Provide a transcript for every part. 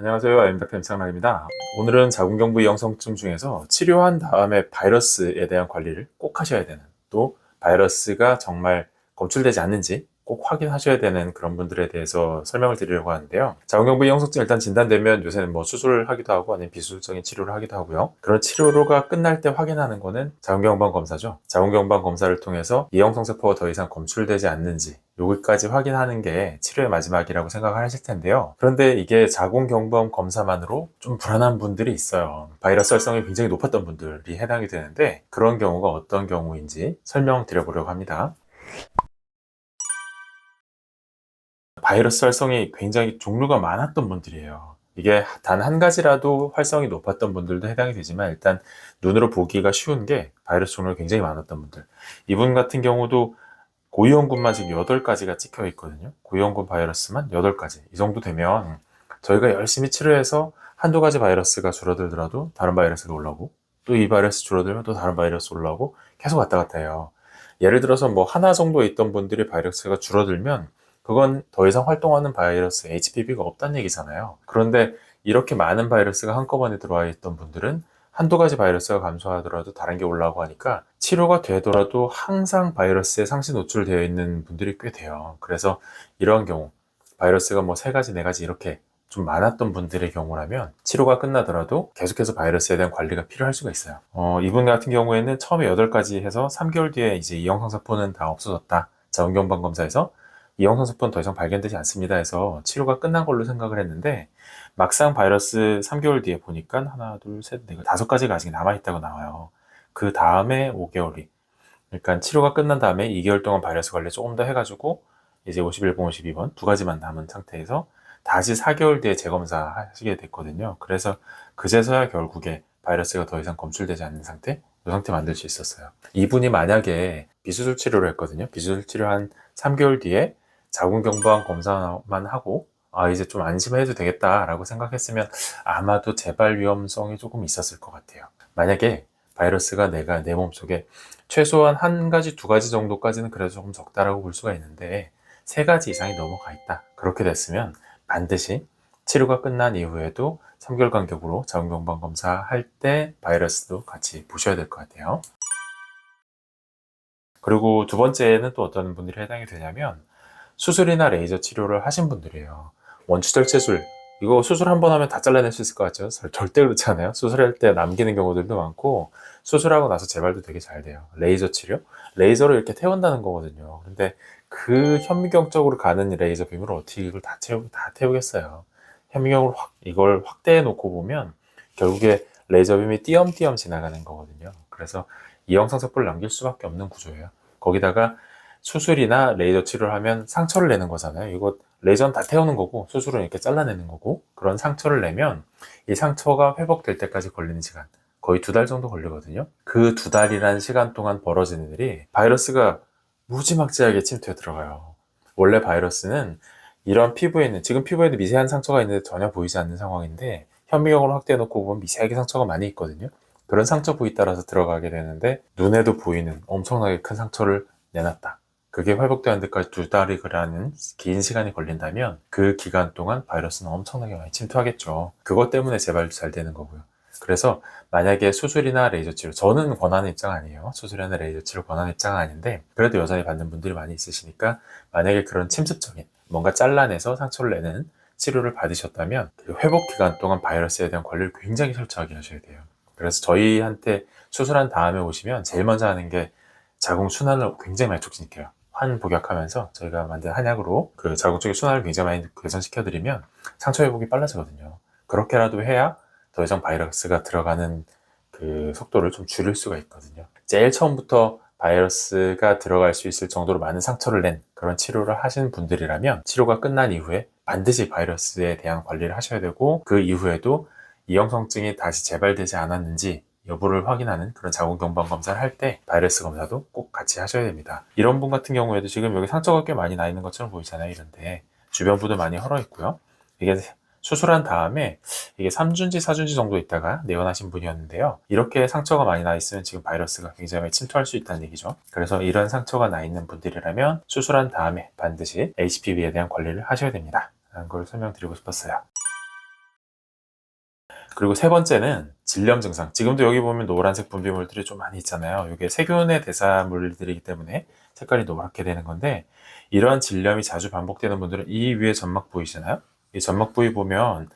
안녕하세요. 엠닥터 임창락입니다. 오늘은 자궁경부 이형성증 중에서 치료한 다음에 바이러스에 대한 관리를 꼭 하셔야 되는 또 바이러스가 정말 검출되지 않는지 꼭 확인하셔야 되는 그런 분들에 대해서 설명을 드리려고 하는데요. 자궁경부 이형성증 일단 진단되면 요새는 뭐 수술을 하기도 하고 아니면 비수술적인 치료를 하기도 하고요. 그런 치료가 끝날 때 확인하는 거는 자궁경부암 검사죠. 자궁경부암 검사를 통해서 이형성세포가 더 이상 검출되지 않는지 여기까지 확인하는 게 치료의 마지막이라고 생각을 하실 텐데요. 그런데 이게 자궁경부암 검사만으로 좀 불안한 분들이 있어요. 바이러스 활성이 굉장히 높았던 분들이 해당이 되는데 그런 경우가 어떤 경우인지 설명드려보려고 합니다. 바이러스 활성이 굉장히 종류가 많았던 분들이에요. 이게 단 한 가지라도 활성이 높았던 분들도 해당이 되지만 일단 눈으로 보기가 쉬운 게 바이러스 종류가 굉장히 많았던 분들. 이분 같은 경우도 고위험군만 지금 8가지가 찍혀 있거든요. 고위험군 바이러스만 8가지. 이 정도 되면 저희가 열심히 치료해서 한두 가지 바이러스가 줄어들더라도 다른 바이러스가 올라오고 또 이 바이러스 줄어들면 또 다른 바이러스 올라오고 계속 왔다 갔다 해요. 예를 들어서 뭐 하나 정도 있던 분들이 바이러스가 줄어들면 그건 더 이상 활동하는 바이러스 HPV가 없다는 얘기잖아요. 그런데 이렇게 많은 바이러스가 한꺼번에 들어와 있던 분들은 한두 가지 바이러스가 감소하더라도 다른 게 올라오고 하니까 치료가 되더라도 항상 바이러스에 상시 노출되어 있는 분들이 꽤 돼요. 그래서 이런 경우 바이러스가 뭐 세 가지, 네 가지 이렇게 좀 많았던 분들의 경우라면 치료가 끝나더라도 계속해서 바이러스에 대한 관리가 필요할 수가 있어요. 어, 이분 같은 경우에는 처음에 8가지 해서 3개월 뒤에 이제 이형성세포는 다 없어졌다. 자원경방 검사에서 이형성세포는 더 이상 발견되지 않습니다 해서 치료가 끝난 걸로 생각을 했는데 막상 바이러스 3개월 뒤에 보니까 하나, 둘, 셋, 넷, 다섯 가지가 아직 남아있다고 나와요. 그 다음에 5개월이. 그러니까 치료가 끝난 다음에 2개월 동안 바이러스 관리 조금 더 해가지고 이제 51번, 52번 두 가지만 남은 상태에서 다시 4개월 뒤에 재검사 하시게 됐거든요. 그래서 그제서야 결국에 바이러스가 더 이상 검출되지 않는 상태, 이 상태 만들 수 있었어요. 이분이 만약에 비수술 치료를 했거든요. 비수술 치료 한 3개월 뒤에 자궁경부암 검사만 하고 아 이제 좀 안심해도 되겠다라고 생각했으면 아마도 재발 위험성이 조금 있었을 것 같아요. 만약에 바이러스가 내가 내 몸속에 최소한 한 가지, 두 가지 정도까지는 그래도 조금 적다라고 볼 수가 있는데 세 가지 이상이 넘어가 있다. 그렇게 됐으면 반드시 치료가 끝난 이후에도 3개월 간격으로 자궁경부암 검사할 때 바이러스도 같이 보셔야 될 것 같아요. 그리고 두 번째는 또 어떤 분들이 해당이 되냐면 수술이나 레이저 치료를 하신 분들이에요. 원추절제술 이거 수술 한 번 하면 다 잘라낼 수 있을 것 같죠? 절- 절대 그렇지 않아요. 수술할 때 남기는 경우들도 많고 수술하고 나서 재발도 되게 잘 돼요. 레이저 치료? 레이저로 이렇게 태운다는 거거든요. 근데 그 현미경 쪽으로 가는 레이저 빔으로 어떻게 이걸 다 태우, 다 태우겠어요. 현미경을 확, 이걸 확대해 놓고 보면 결국에 레이저 빔이 띄엄띄엄 지나가는 거거든요. 그래서 이형성 세포를 남길 수밖에 없는 구조예요. 거기다가 수술이나 레이저 치료를 하면 상처를 내는 거잖아요. 이거 레이저는 다 태우는 거고 수술은 이렇게 잘라내는 거고 그런 상처를 내면 이 상처가 회복될 때까지 걸리는 시간 거의 두 달 정도 걸리거든요. 그 두 달이라는 시간 동안 벌어지는 일이 바이러스가 무지막지하게 침투해 들어가요. 원래 바이러스는 이런 피부에 있는 지금 피부에도 미세한 상처가 있는데 전혀 보이지 않는 상황인데 현미경으로 확대해 놓고 보면 미세하게 상처가 많이 있거든요. 그런 상처 부위 따라서 들어가게 되는데 눈에도 보이는 엄청나게 큰 상처를 내놨다. 그게 회복되는 데까지 두 달이 그라는 긴 시간이 걸린다면 그 기간 동안 바이러스는 엄청나게 많이 침투하겠죠. 그것 때문에 재발도 잘 되는 거고요. 그래서 만약에 수술이나 레이저 치료, 저는 권하는 입장 아니에요. 수술이나 레이저 치료 권하는 입장은 아닌데, 그래도 여전히 받는 분들이 많이 있으시니까, 만약에 그런 침습적인, 뭔가 잘라내서 상처를 내는 치료를 받으셨다면, 그 회복 기간 동안 바이러스에 대한 관리를 굉장히 철저하게 하셔야 돼요. 그래서 저희한테 수술한 다음에 오시면 제일 먼저 하는 게 자궁 순환을 굉장히 많이 촉진시켜요. 환 복약하면서 저희가 만든 한약으로 그 자궁 쪽의 순환을 굉장히 많이 개선시켜드리면 상처 회복이 빨라지거든요. 그렇게라도 해야 더 이상 바이러스가 들어가는 그 속도를 좀 줄일 수가 있거든요. 제일 처음부터 바이러스가 들어갈 수 있을 정도로 많은 상처를 낸 그런 치료를 하신 분들이라면 치료가 끝난 이후에 반드시 바이러스에 대한 관리를 하셔야 되고 그 이후에도 이형성증이 다시 재발되지 않았는지 여부를 확인하는 그런 자궁경부암 검사를 할 때 바이러스 검사도 꼭 같이 하셔야 됩니다. 이런 분 같은 경우에도 지금 여기 상처가 꽤 많이 나 있는 것처럼 보이잖아요. 이런데 주변부도 많이 헐어 있고요. 이게 수술한 다음에 이게 3주인지 4주인지 정도 있다가 내원하신 분이었는데요. 이렇게 상처가 많이 나 있으면 지금 바이러스가 굉장히 침투할 수 있다는 얘기죠. 그래서 이런 상처가 나 있는 분들이라면 수술한 다음에 반드시 HPV에 대한 관리를 하셔야 됩니다. 라는 걸 설명드리고 싶었어요. 그리고 세 번째는 질염 증상. 지금도 여기 보면 노란색 분비물들이 좀 많이 있잖아요. 이게 세균의 대사물들이기 때문에 색깔이 노랗게 되는 건데 이러한 질염이 자주 반복되는 분들은 이 위에 점막 보이시나요? 이 점막 부위 보면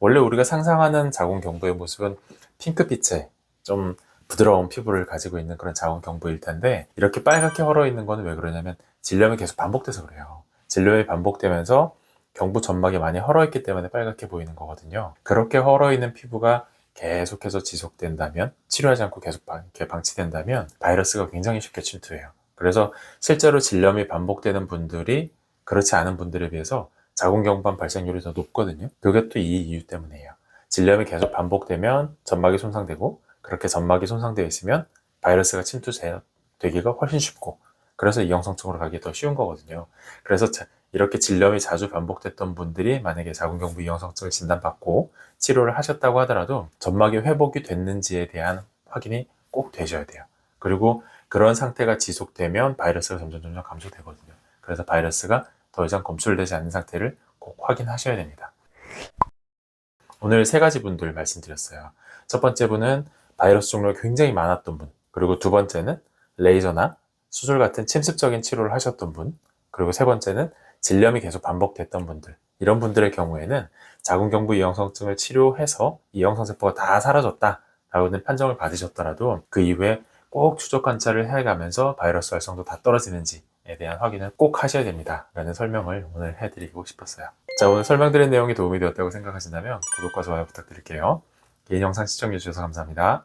원래 우리가 상상하는 자궁 경부의 모습은 핑크빛의 좀 부드러운 피부를 가지고 있는 그런 자궁 경부일 텐데 이렇게 빨갛게 헐어 있는 거는 왜 그러냐면 질염이 계속 반복돼서 그래요. 질염이 반복되면서 경부 점막이 많이 헐어 있기 때문에 빨갛게 보이는 거거든요. 그렇게 헐어 있는 피부가 계속해서 지속된다면 치료하지 않고 계속 방, 방치된다면 바이러스가 굉장히 쉽게 침투해요. 그래서 실제로 질염이 반복되는 분들이 그렇지 않은 분들에 비해서 자궁경부암 발생률이 더 높거든요. 그게 또 이 이유 때문이에요. 질염이 계속 반복되면 점막이 손상되고 그렇게 점막이 손상되어 있으면 바이러스가 침투되기가 훨씬 쉽고 그래서 이형성증으로 가기 더 쉬운 거거든요. 그래서 자- 이렇게 질염이 자주 반복됐던 분들이 만약에 자궁경부 이형성증을 진단받고 치료를 하셨다고 하더라도 점막이 회복이 됐는지에 대한 확인이 꼭 되셔야 돼요. 그리고 그런 상태가 지속되면 바이러스가 점점 점점 감소되거든요. 그래서 바이러스가 더 이상 검출되지 않는 상태를 꼭 확인하셔야 됩니다. 오늘 세 가지 분들 말씀드렸어요. 첫 번째 분은 바이러스 종류가 굉장히 많았던 분, 그리고 두 번째는 레이저나 수술 같은 침습적인 치료를 하셨던 분, 그리고 세 번째는 질염이 계속 반복됐던 분들. 이런 분들의 경우에는 자궁경부 이형성증을 치료해서 이형성세포가 다 사라졌다라고는 판정을 받으셨더라도 그 이후에 꼭 추적 관찰을 해가면서 바이러스 활성도 다 떨어지는지에 대한 확인을 꼭 하셔야 됩니다. 라는 설명을 오늘 해드리고 싶었어요. 자, 오늘 설명드린 내용이 도움이 되었다고 생각하신다면 구독과 좋아요 부탁드릴게요. 개인 영상 시청해주셔서 감사합니다.